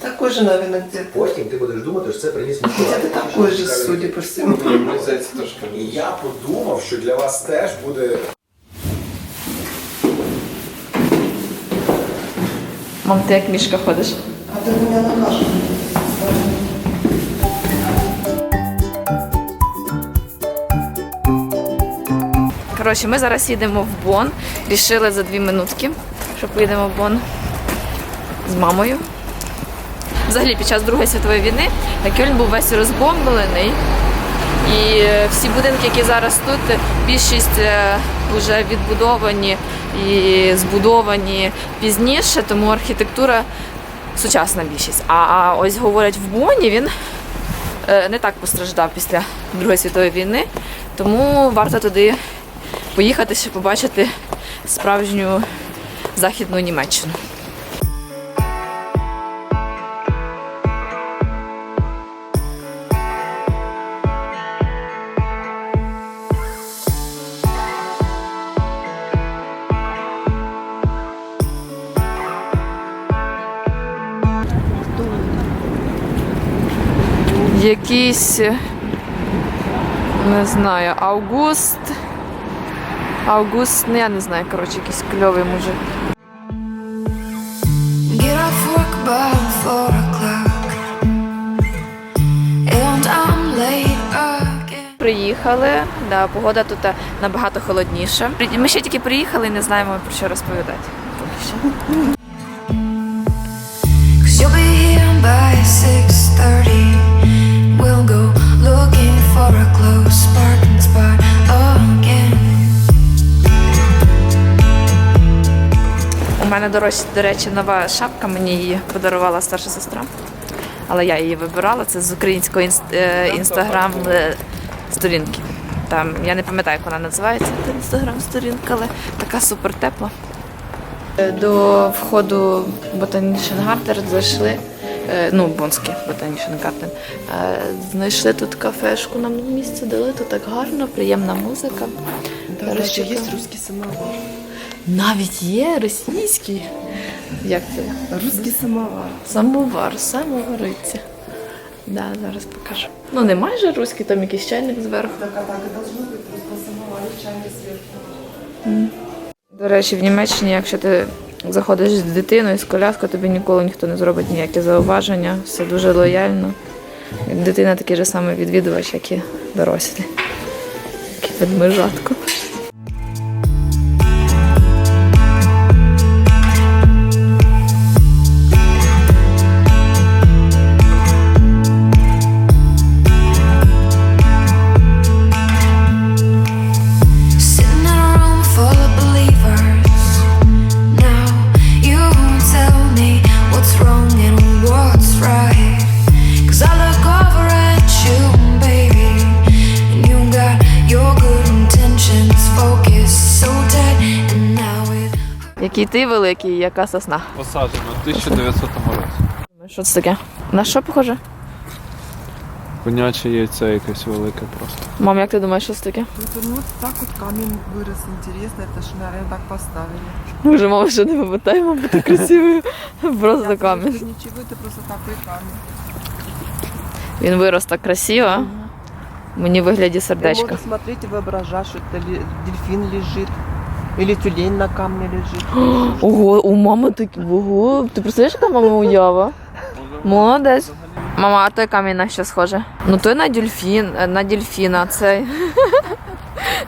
Такой же, наверное, где-то. Потім ти будеш думати, що це приніс Миколай. Где-то такой же, судя по трошки. І я подумав, що для вас теж буде Мам, ти як мішка ходиш? А ты меня накажешь. Коротше, ми зараз їдемо в Бон. Рішили за дві минутки, що поїдемо в Бон з мамою. Взагалі, під час Другої світової війни Кельн був весь розбомблений. І е, всі будинки, які зараз тут, більшість е, вже відбудовані і збудовані пізніше, тому архітектура сучасна більшість. А, а ось говорять в Боні, він е, не так постраждав після Другої світової війни, тому варто туди поїхати, щоб побачити справжню західну Німеччину. Якийсь, не знаю, Август. Август, ну я не знаю, коротше, якийсь кльовий мужик. Приїхали, да, погода тут набагато холодніша. Ми ще тільки приїхали і не знаємо про що розповідати. поки що. У до речі, нова шапка, мені її подарувала старша сестра. Але я її вибирала. Це з української інс- е, інстаграм е, сторінки. Там я не пам'ятаю, як вона називається, та інстаграм сторінка, але така супер тепла. Е, До входу в Ботанічен зайшли. Ну, Бонський Ботанічен Гартен. Е, Знайшли тут кафешку, нам місце дали, тут так гарно, приємна музика. Даже чекаю. есть русский самовар. Навіть є російський. Як це? Русский самовар. Самовар, самовариться. Да, зараз покажу. Ну не майже руський, там якийсь чайник зверху. Так, а так и должно быть. Просто самовар и чайник сверху. До речі, в Німеччині, якщо ти заходиш з дитиною, з коляскою, тобі ніколи ніхто не зробить ніякі зауваження, все дуже лояльно. Дитина такий же самий відвідувач, як і дорослі. Таке ведмежатко. Який ти великий, яка сосна. Посаджено в 1900 році. Що це таке? На що похоже? Коняче яйце якесь велике просто. Мам, як ти думаєш, що це таке? Это, ну, вот так вот камень вырос. Интересно, это ж, наверное, так поставили. Може, мама ще не пам'ятає, мабуть, ти красивий. Просто Я камінь. думаю, что Ничего, это просто такой камень. Він вирос так красиво. Мені в вигляді Ты сердечка. можешь смотреть и воображать, что это ли- дельфин лежит. Или тюлень на камне лежит. Ого, у мами такі. Ого, ти представляєш, яка мама уява? Молодець. Мама, а той камінь на що схоже? Ну той на дельфін, е, на дельфіна, цей.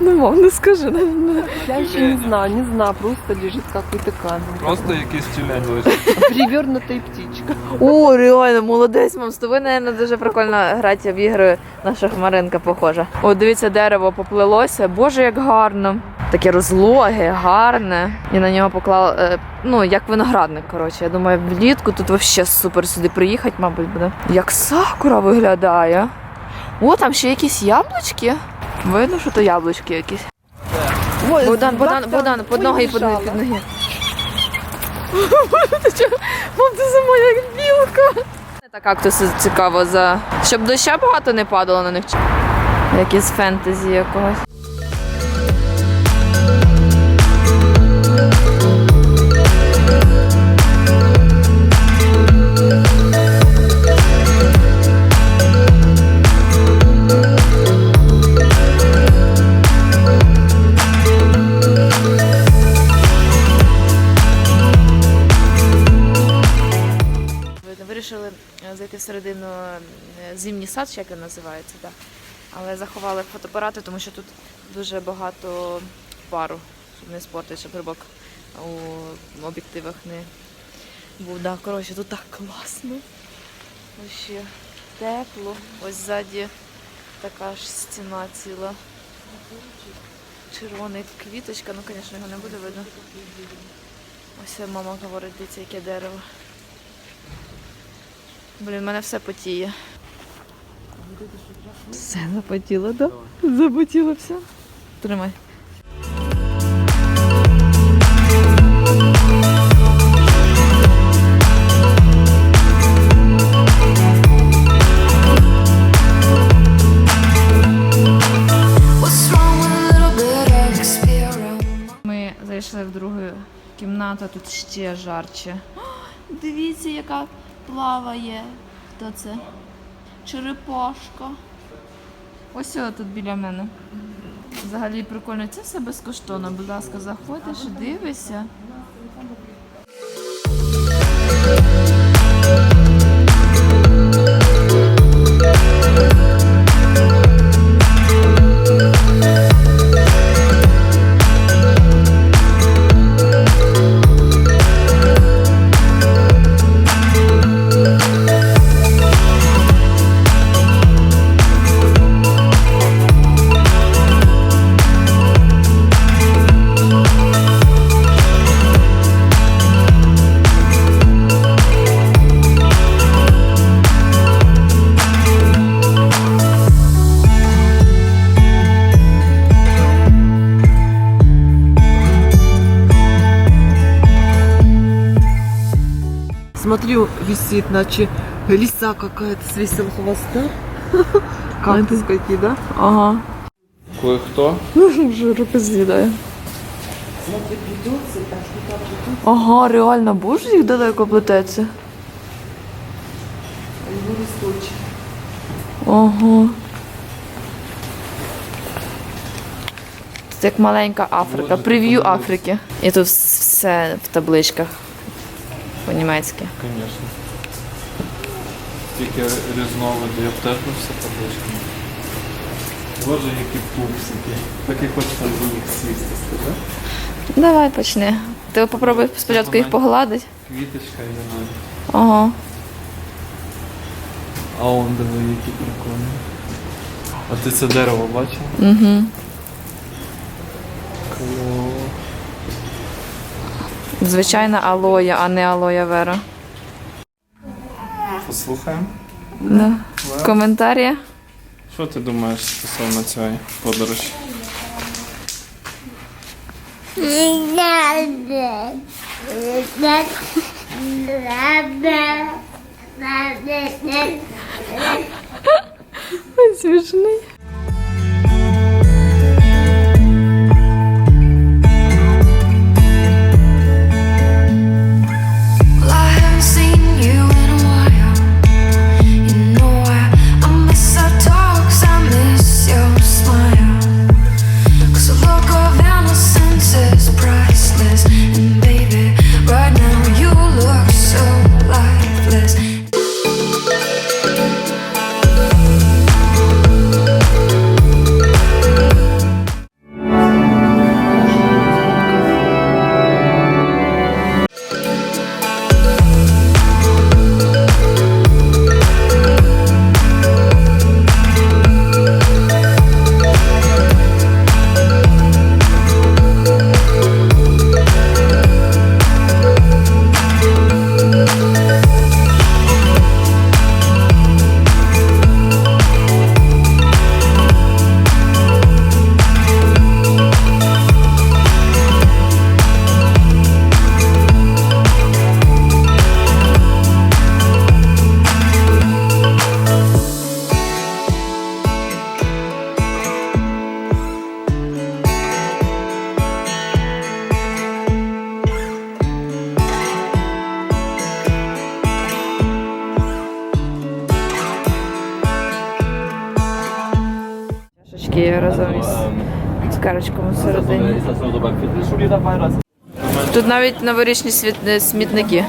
Ну, мам, не скажи. не- не. Я еще не знаю, не знаю, просто лежит какой-то камень. Просто якийсь тюлень лежить. Перевернутая птичка. О, реально, молодець, мам. З тобою, мабуть, дуже прикольно грати в ігри. Наша хмаринка похожа. О, дивіться, дерево поплилося. Боже, як гарно. Таке розлоге, гарне. І на нього поклала, е, ну, як виноградник, коротше. Я думаю, влітку тут взагалі супер сюди приїхати, мабуть, буде. Як сакура виглядає. О, там ще якісь яблучки. Видно, що то яблучки якісь. Ой, Богдан, Богдан, Богдан, під ноги і під, ноги. Мам, ти сама як білка. Так кактуси цікаво за. Щоб доща багато не падало на них. Як із фентезі якогось. Всередину е, зимній сад, як він називається, так. Але заховали фотоапарати, тому що тут дуже багато пару, щоб не спортити, щоб рибок у об'єктивах не був. Да, коротше, тут так класно. Ще тепло. Ось ззаді така ж стіна ціла. Червоний квіточка, ну, звісно, його не буде видно. Ось мама говорить, дивіться, яке дерево. Блін, в мене все потіє. Все запотіло, так? Да? Запотіло все. Тримай. Ми зайшли в другу кімнату, тут ще жарче. О, Дивіться, яка плаває. Хто це? Черепашка. Ось о, тут біля мене. Взагалі прикольно. Це все безкоштовно. Будь ласка, заходиш, дивишся. Смотрю, висит, значит, лиса какая-то с веселым хвоста. Кактус какие, да? Ага. Кое-хто. Вже руки з'їдає. Ага, реально, боже, їх далеко плететься. Ага. Це як маленька Африка. Прев'ю Африки. І тут все в табличках по-німецьки. Звісно. Тільки різновиди, я б теж би все табличками. Боже, які пупсики. Так і хочеться до них сісти, скажи. Давай почни. Ти попробуй спочатку їх погладити. Квіточка і вона. Ага. А он диви, які прикольні. А ти це дерево бачив? Угу. Клово. Звичайна алоя, а не алоя вера. Послухаємо. Да. Коментарі? Що ти думаєш стосовно цієї подорожі? Смішний. Разом із цукерочками всередині. Тут навіть новорічні смітники.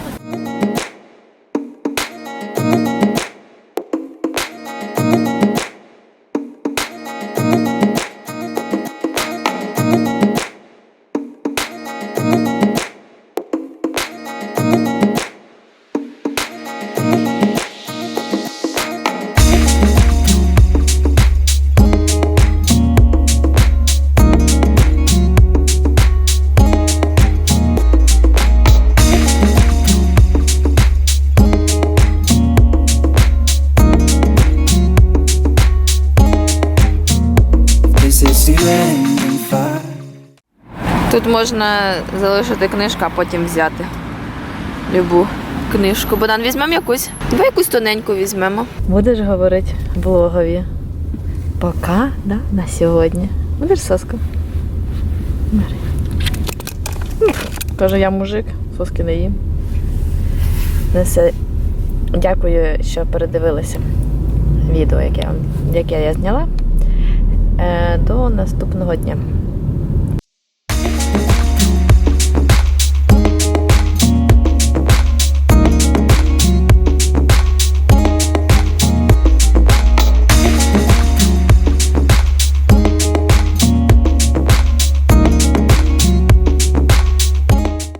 Можна залишити книжку, а потім взяти любу книжку. Богдан, візьмемо якусь? Давай якусь тоненьку візьмемо. Будеш говорити блогові. Пока, да? На сьогодні. Будеш? Бери. Каже, я мужик, соски не їм. Ну. Дякую, що передивилися відео, яке, я- яке я зняла. Е, До наступного дня.